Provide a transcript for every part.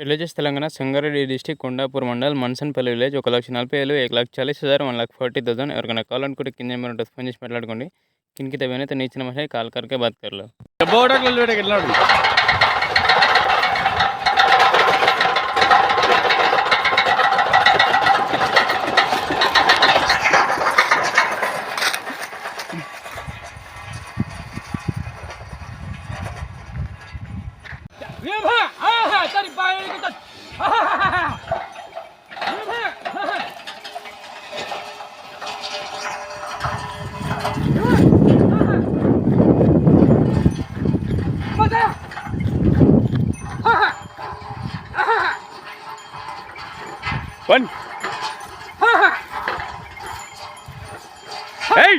Villages Telangana Sangareddy district Kondapur mandal Mansanpalli village ఒక లక్ష నలభై వేలు ఒక లక్ష చాలీస్ హజార్ వన్ లక్ష ఫార్టీ థౌసండ్. ఎవరికైనా కావాలనుకుంటే కింద నెంబర్ ఉంటుంది. ఫోన్ చేసి మాట్లాడుకోండి. కిందకి తవ్వైనా నీచిన మహిళ కాల్ కరకే బాత్ కర్లో Hadi Bayern get that. One. hey!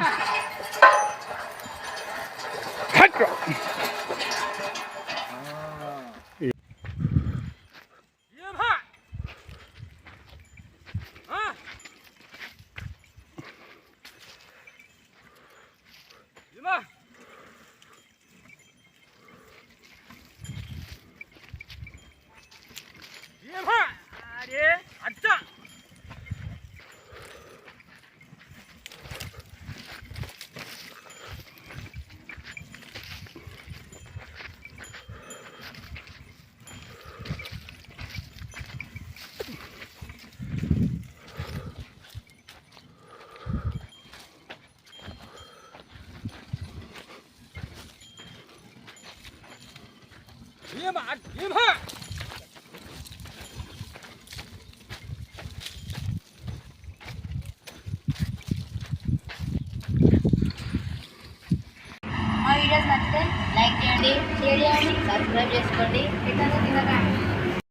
Cut! 媳妇వన్ eight మా వీడియోస్ నచ్చితే లైక్ చేయండి షేర్ చేయండి సబ్స్క్రైబ్ చేసుకోండి ఇతను తినకండి